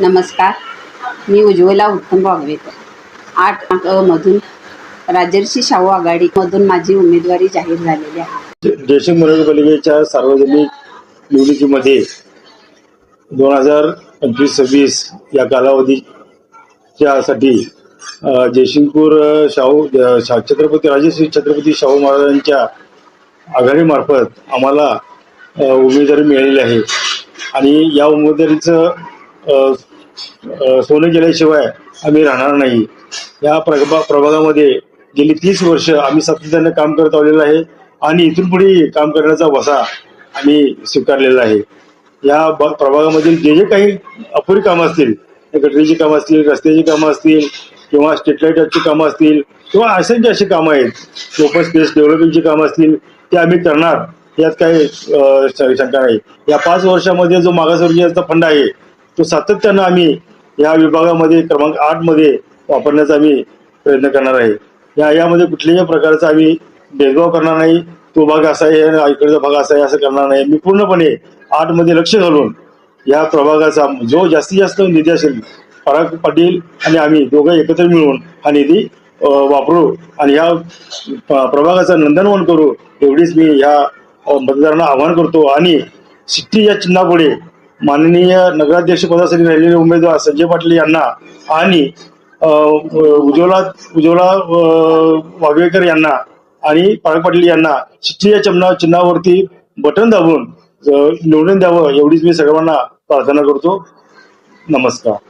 नमस्कार. मी उज्ज्वला उत्तम वागवेकर आठ मधून राजर्षी शाहू आघाडीमधून माझी उमेदवारी जाहीर झालेली आहे. जयसिंग मनोरपालिकेच्या सार्वजनिक निवडणुकीमध्ये दोन हजार पंचवीस सव्वीस या कालावधीच्यासाठी अ, जयसिंगपूर शाहू छत्रपती राजश्री छत्रपती शाहू महाराजांच्या आघाडीमार्फत आम्हाला उमेदवारी मिळालेली आहे. आणि या उमेदवारीचं सोनं केल्याशिवाय आम्ही राहणार नाही. या प्रभा प्रभागामध्ये गेली तीस वर्ष आम्ही सातत्याने काम करत आलेलो आहे आणि इथून पुढे काम करण्याचा वसा आम्ही स्वीकारलेला आहे. या प्रभागामधील जे जे काही अपुरी कामं असतील ते गटरीची कामं असतील रस्त्याची कामं असतील किंवा स्ट्रीट लाईटची कामं असतील किंवा असंख्य अशी कामं आहेत ओपन स्पेस डेव्हलपमेंटची कामं असतील ते आम्ही करणार यात काही शंका नाही. या पाच वर्षामध्ये जो मागासवर्गीयांचा फंड आहे तो सातत्यानं आम्ही या विभागामध्ये क्रमांक आठमध्ये वापरण्याचा आम्ही प्रयत्न करणार आहे. या यामध्ये कुठल्याही प्रकारचा आम्ही भेदभाव करणार नाही. तो भाग असा आहे आणि इकडचा भाग असा आहे असं करणार नाही. मी पूर्णपणे आठमध्ये लक्ष घालून या प्रभागाचा जो जास्तीत जास्त निधी असेल पराग पाटील आणि आम्ही दोघं एकत्र मिळून हा निधी वापरू आणि या प्रभागाचं नंदनवन करू एवढीच मी या मतदारांना आवाहन करतो. आणि सिट्टी या चिन्हापुढे माननीय नगराध्यक्ष पदासाठी राहिलेले उमेदवार संजय पाटील यांना आणि उज्ज्वला उज्ज्वला वागवेकर यांना आणि पाळ पाटील यांना सिट्टी चमना चिन्हा चिन्हावरती बटन दाबून निवडून द्यावं एवढीच मी सर्वांना प्रार्थना करतो. नमस्कार.